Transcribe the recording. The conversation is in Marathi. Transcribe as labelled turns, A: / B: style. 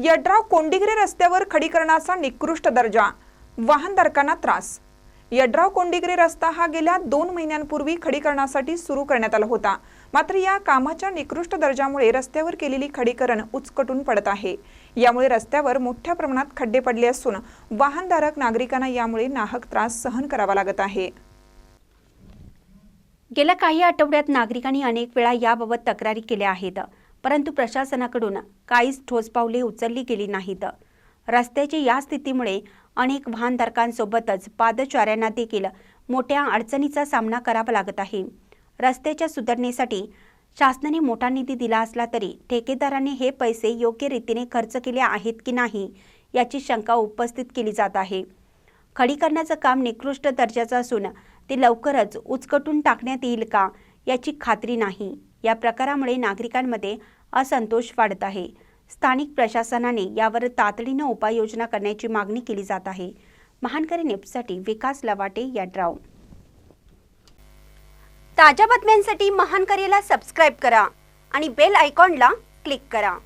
A: यड्राव कोंडिग्रे रस्त्यावर खडीकरणाचा निकृष्ट दर्जा. वाहनधारकांना त्रास. यड्राव कोंडिग्रे रस्ता हा गेल्या दोन महिन्यांपूर्वी खडीकरणासाठी सुरू करण्यात आला होता. मात्र या कामाच्या निकृष्ट दर्जामुळे रस्त्यावर केलेली खडीकरण उचकटून पडत आहे. यामुळे रस्त्यावर मोठ्या प्रमाणात खड्डे पडले असून वाहनधारक नागरिकांना यामुळे नाहक त्रास सहन करावा लागत आहे.
B: गेल्या काही आठवड्यात नागरिकांनी अनेक वेळा याबाबत तक्रारी केल्या आहेत. परंतु प्रशासनाकडून काहीच ठोस पावले उचलली गेली नाहीत. रस्त्याची या स्थितीमुळे अनेक वाहनधारकांसोबतच पादचाऱ्यांना देखील मोठ्या अडचणीचा सामना करावा लागत आहे. रस्त्याच्या सुधारणेसाठी शासनाने मोठा निधी दिला असला तरी ठेकेदारांनी हे पैसे योग्य रीतीने खर्च केले आहेत की नाही याची शंका उपस्थित केली जात आहे. खडीकरणाचं काम निकृष्ट दर्जाचं असून ते लवकरच उचकटून टाकण्यात येईल का याची खात्री नाही. या प्रकारामुळे नागरिकांमध्ये असंतोष वाढत आहे. स्थानिक प्रशासनाने यावर तातडीनं उपाययोजना करण्याची मागणी केली जात आहे. महानकरी नेपसाठी विकास लवाटे यड्राव ताज्या बातम्यांसाठी महानकरीला सबस्क्राईब करा आणि बेल आयकॉनला क्लिक करा.